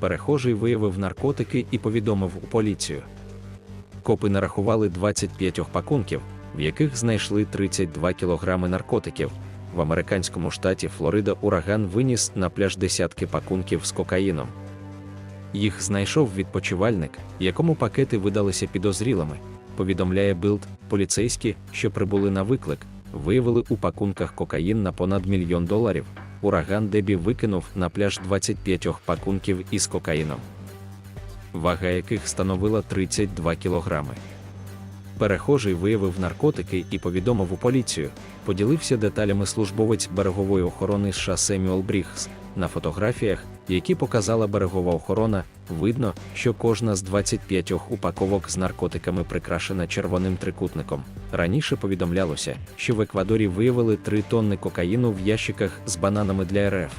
перехожий виявив наркотики і повідомив у поліцію. Копи нарахували 25 пакунків, в яких знайшли 32 кілограми наркотиків. В американському штаті Флорида ураган виніс на пляж десятки пакунків з кокаїном. Їх знайшов відпочивальник, якому пакети видалися підозрілими. Повідомляє Билд, поліцейські, що прибули на виклик, виявили у пакунках кокаїн на понад мільйон доларів. Ураган Дебі викинув на пляж 25 пакунків із кокаїном, вага яких становила 32 кілограми. Перехожий виявив наркотики і повідомив у поліцію. Поділився деталями службовець берегової охорони США Семюел Брігс. На фотографіях, які показала берегова охорона, видно, що кожна з 25 упаковок з наркотиками прикрашена червоним трикутником. Раніше повідомлялося, що в Еквадорі виявили 3 тонни кокаїну в ящиках з бананами для РФ.